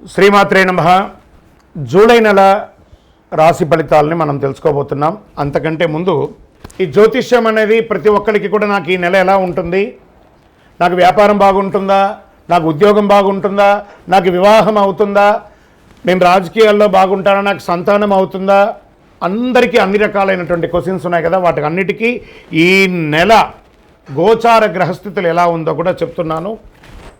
శ్రీమాత్రే నమ. జూలై నెల రాశి ఫలితాలని మనం తెలుసుకోబోతున్నాం. అంతకంటే ముందు ఈ జ్యోతిష్యం అనేది ప్రతి ఒక్కరికి కూడా నాకు ఈ నెల ఎలా ఉంటుంది? నాకు వ్యాపారం బాగుంటుందా? నాకు ఉద్యోగం బాగుంటుందా? నాకు వివాహం అవుతుందా? నేను రాజకీయాల్లో బాగుంటానా? నాకు సంతానం అవుతుందా? అందరికీ అన్ని రకాలైనటువంటి క్వశ్చన్స్ ఉన్నాయి కదా. వాటికి అన్నిటికీ ఈ నెల గోచార గ్రహస్థితులు ఎలా ఉందో కూడా చెప్తున్నాను.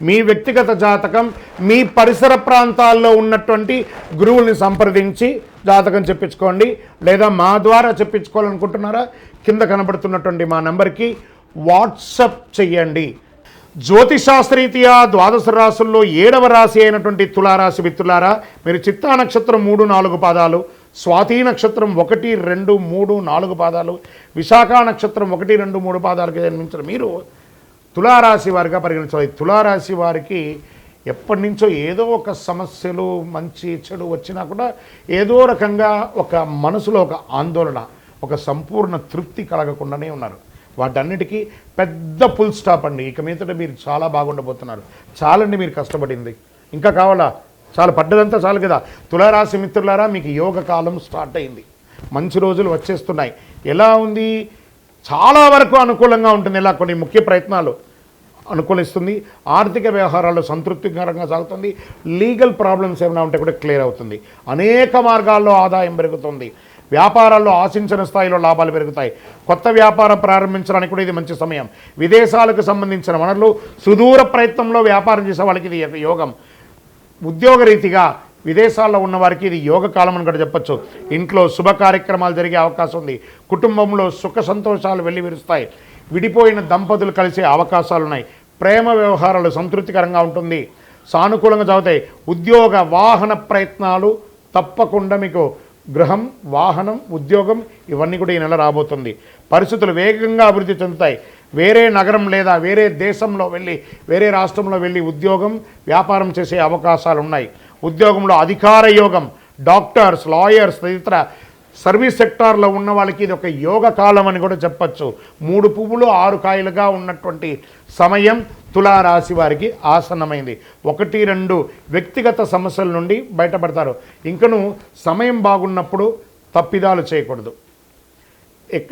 మీ వ్యక్తిగత జాతకం మీ పరిసర ప్రాంతాల్లో ఉన్నటువంటి గురువుల్ని సంప్రదించి జాతకం చెప్పించుకోండి. లేదా మా ద్వారా చెప్పించుకోవాలనుకుంటున్నారా? కింద కనబడుతున్నటువంటి మా నెంబర్కి వాట్సప్ చెయ్యండి. జ్యోతిశాస్త్రీతీయ ద్వాదశ రాసుల్లో ఏడవ రాశి అయినటువంటి తులారాశి మిత్రులారా మీరు చిత్తా నక్షత్రం మూడు నాలుగు పాదాలు స్వాతి నక్షత్రం ఒకటి రెండు మూడు నాలుగు పాదాలు విశాఖ నక్షత్రం ఒకటి రెండు మూడు పాదాలకు జన్మించిన మీరు తులారాశి వారిగా పరిగణించాలి. తులారాశి వారికి ఎప్పటి నుంచో ఏదో ఒక సమస్యలు మంచి చెడు వచ్చినా కూడా ఏదో రకంగా ఒక మనసులో ఒక ఆందోళన ఒక సంపూర్ణ తృప్తి కలగకుండానే ఉన్నారు. వాటన్నిటికీ పెద్ద ఫుల్ స్టాప్ అండి. ఇక మీదట మీరు చాలా బాగుండబోతున్నారు. చాలండి మీరు కష్టపడింది. ఇంకా కావాలా? చాలా పడ్డదంతా చాలు కదా. తులారాశి మిత్రులారా మీకు యోగ కాలం స్టార్ట్ అయింది. మంచి రోజులు వచ్చేస్తున్నాయి. ఎలా ఉంది? చాలా వరకు అనుకూలంగా ఉంటుంది. ఇలా కొన్ని ముఖ్య ప్రయత్నాలు అనుకూలిస్తుంది. ఆర్థిక వ్యవహారాలు సంతృప్తికరంగా సాగుతుంది. లీగల్ ప్రాబ్లమ్స్ ఏమైనా ఉంటే కూడా క్లియర్ అవుతుంది. అనేక మార్గాల్లో ఆదాయం పెరుగుతుంది. వ్యాపారాల్లో ఆశించిన స్థాయిలో లాభాలు పెరుగుతాయి. కొత్త వ్యాపారం ప్రారంభించడానికి కూడా ఇది మంచి సమయం. విదేశాలకు సంబంధించిన వనరులు సుదూర ప్రయత్నంలో వ్యాపారం చేసే వాళ్ళకి ఇది యోగం. ఉద్యోగరీతిగా విదేశాల్లో ఉన్న వారికి ఇది యోగ కాలం అని కూడా చెప్పొచ్చు. ఇంట్లో శుభ కార్యక్రమాలు జరిగే అవకాశం ఉంది. కుటుంబంలో సుఖ సంతోషాలు వెళ్ళి విరుస్తాయి విడిపోయిన దంపతులు కలిసే అవకాశాలు ఉన్నాయి. ప్రేమ వ్యవహారాలు సంతృప్తికరంగా ఉంటుంది. సానుకూలంగా చదువుతాయి. ఉద్యోగ వాహన ప్రయత్నాలు తప్పకుండా మీకు గృహం వాహనం ఉద్యోగం ఇవన్నీ కూడా ఈ నెల రాబోతుంది. పరిస్థితులు వేగంగా అభివృద్ధి చెందుతాయి. వేరే నగరం లేదా వేరే దేశంలో వెళ్ళి వేరే రాష్ట్రంలో వెళ్ళి ఉద్యోగం వ్యాపారం చేసే అవకాశాలు ఉన్నాయి. ఉద్యోగంలో అధికార యోగం డాక్టర్స్ లాయర్స్ తదితర సర్వీస్ సెక్టార్లో ఉన్న వాళ్ళకి ఇది ఒక యోగ కాలం అని కూడా చెప్పచ్చు. మూడు పువ్వులు ఆరు కాయలుగా ఉన్నటువంటి సమయం తులారాశి వారికి ఆసన్నమైంది. ఒకటి రెండు వ్యక్తిగత సమస్యల నుండి బయటపడతారు. ఇంకను సమయం బాగున్నప్పుడు తప్పిదాలు చేయకూడదు.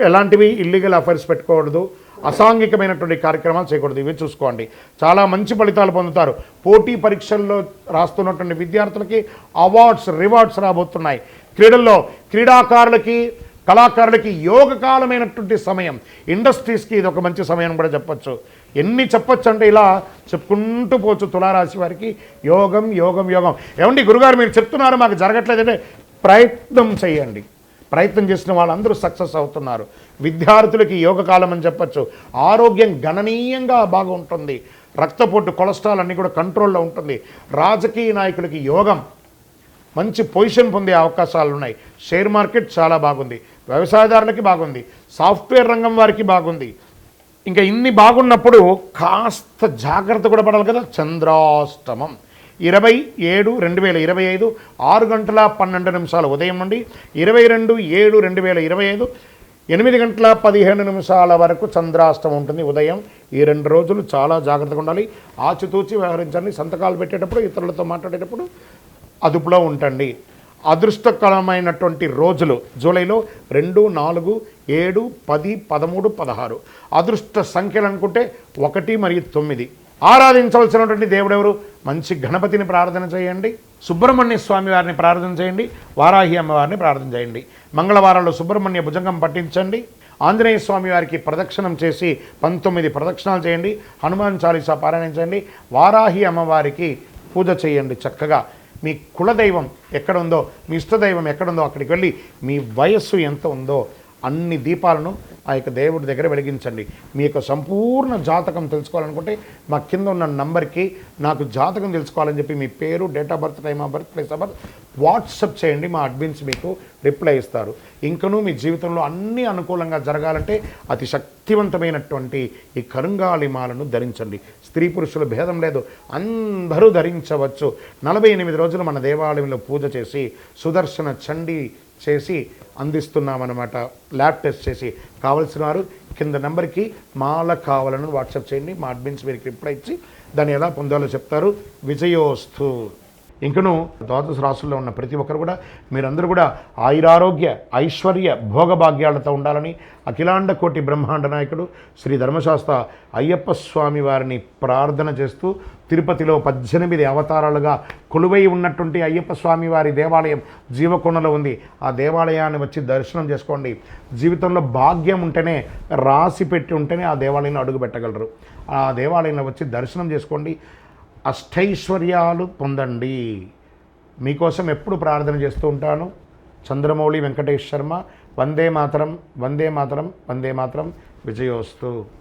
ఎలాంటివి ఇల్లీగల్ అఫైర్స్ పెట్టుకోకూడదు అసాంఘికమైనటువంటి కార్యక్రమాలు చేయకూడదు. ఇవి చూసుకోండి. చాలా మంచి ఫలితాలు పొందుతారు. పోటీ పరీక్షల్లో రాస్తున్నటువంటి విద్యార్థులకి అవార్డ్స్ రివార్డ్స్ రాబోతున్నాయి. క్రీడల్లో క్రీడాకారులకి కళాకారులకి యోగకాలమైనటువంటి సమయం. ఇండస్ట్రీస్కి ఇది ఒక మంచి సమయం కూడా చెప్పచ్చు. ఎన్ని చెప్పొచ్చు అంటే ఇలా చెప్పుకుంటూ పోవచ్చు తులారాశి వారికి. యోగం యోగం యోగం. ఏమండి గురుగారు మీరు చెప్తున్నారు మాకు జరగట్లేదంటే ప్రయత్నం చేయండి. ప్రయత్నం చేసిన వాళ్ళందరూ సక్సెస్ అవుతున్నారు. విద్యార్థులకి యోగకాలం అని చెప్పచ్చు. ఆరోగ్యం గణనీయంగా బాగుంటుంది. రక్తపోటు కొలెస్ట్రాల్ అన్నీ కూడా కంట్రోల్లో ఉంటుంది. రాజకీయ నాయకులకి యోగం. మంచి పొజిషన్ పొందే అవకాశాలు ఉన్నాయి. షేర్ మార్కెట్ చాలా బాగుంది. వ్యవసాయదారులకి బాగుంది. సాఫ్ట్వేర్ రంగం వారికి బాగుంది. ఇంకా ఇన్ని బాగున్నప్పుడు కాస్త జాగ్రత్త కూడా పడాలి కదా. చంద్రాష్టమం. ఇరవై ఏడు రెండు వేల ఇరవై ఐదు ఆరు గంటల పన్నెండు నిమిషాలు. ఉదయం నుండి ఇరవై రెండు ఏడు రెండు వేల ఇరవై ఐదు ఎనిమిది గంటల పదిహేను నిమిషాల వరకు చంద్రాస్తం ఉంటుంది. ఉదయం ఈ రెండు రోజులు చాలా జాగ్రత్తగా ఉండాలి. ఆచితూచి వ్యవహరించండి. సంతకాలు పెట్టేటప్పుడు ఇతరులతో మాట్లాడేటప్పుడు అదుపులో ఉంటండి. అదృష్టకరమైనటువంటి రోజులు జూలైలో రెండు నాలుగు ఏడు పది పదమూడు పదహారు. అదృష్ట సంఖ్యలు అనుకుంటే ఒకటి మరియు తొమ్మిది. ఆరాధించవలసినటువంటి దేవుడెవరు? మంచి గణపతిని ప్రార్థన చేయండి. సుబ్రహ్మణ్య స్వామి వారిని ప్రార్థన చేయండి. వారాహి అమ్మవారిని ప్రార్థన చేయండి. మంగళవారంలో సుబ్రహ్మణ్య భుజంగం పట్టించండి. ఆంజనేయ స్వామి వారికి ప్రదక్షిణం చేసి పంతొమ్మిది ప్రదక్షిణాలు చేయండి. హనుమాన్ చాలీసా పారాయణం చేయండి. వారాహి అమ్మవారికి పూజ చేయండి చక్కగా. మీ కులదైవం ఎక్కడ ఉందో మీ ఇష్టదైవం ఎక్కడుందో అక్కడికి వెళ్ళి మీ వయస్సు ఎంత ఉందో అన్ని దీపాలను ఆ యొక్క దేవుడి దగ్గర వెలిగించండి. మీ యొక్క సంపూర్ణ జాతకం తెలుసుకోవాలనుకుంటే మా కింద ఉన్న నంబర్కి నాకు జాతకం తెలుసుకోవాలని చెప్పి మీ పేరు date of birth time of birth place of birth WhatsApp చేయండి మా అడ్మిన్స్ మీకు రిప్లై ఇస్తారు. ఇంకనూ మీ జీవితంలో అన్ని అనుకూలంగా జరగాలంటే అతి శక్తివంతమైనటువంటి ఈ కరుంగాలి మాలను ధరించండి. స్త్రీ పురుషుల భేదం లేదు అందరూ ధరించవచ్చు. నలభై ఎనిమిది రోజులు మన దేవాలయంలో పూజ చేసి సుదర్శన చండీ చేసి అందిస్తున్నామన్నమాట. ల్యాబ్ టెస్ట్ చేసి కావలసిన వారు కింద నెంబర్కి మాల కావాలని వాట్సాప్ చేయండి. మా అడ్మిన్స్ మీకు రిప్లై ఇచ్చి దాన్ని ఎలా పొందాలో చెప్తారు. విజయోస్తు. ఇంకను ద్వాదశ రాసుల్లో ఉన్న ప్రతి ఒక్కరు కూడా మీరందరూ కూడా ఆయురారోగ్య ఐశ్వర్య భోగభాగ్యాలతో ఉండాలని అఖిలాండ కోటి బ్రహ్మాండ నాయకుడు శ్రీ ధర్మశాస్త్ర అయ్యప్ప స్వామి వారిని ప్రార్థన చేస్తూ తిరుపతిలో పద్దెనిమిది అవతారాలుగా కొలువై ఉన్నటువంటి అయ్యప్ప స్వామి వారి దేవాలయం జీవకొండలో ఉంది. ఆ దేవాలయాన్ని వచ్చి దర్శనం చేసుకోండి. జీవితంలో భాగ్యం ఉంటేనే రాసి పెట్టి ఉంటేనే ఆ దేవాలయంలో అడుగు పెట్టగలరు. ఆ దేవాలయంలో వచ్చి దర్శనం చేసుకోండి. అష్టైశ్వర్యాలు పొందండి. మీకోసం ఎప్పుడు ప్రార్థన చేస్తూ ఉంటాను. చంద్రమౌళి వెంకటేష్ శర్మ వందే మాతరం వందే మాతరం వందే మాతరం విజయోస్తు.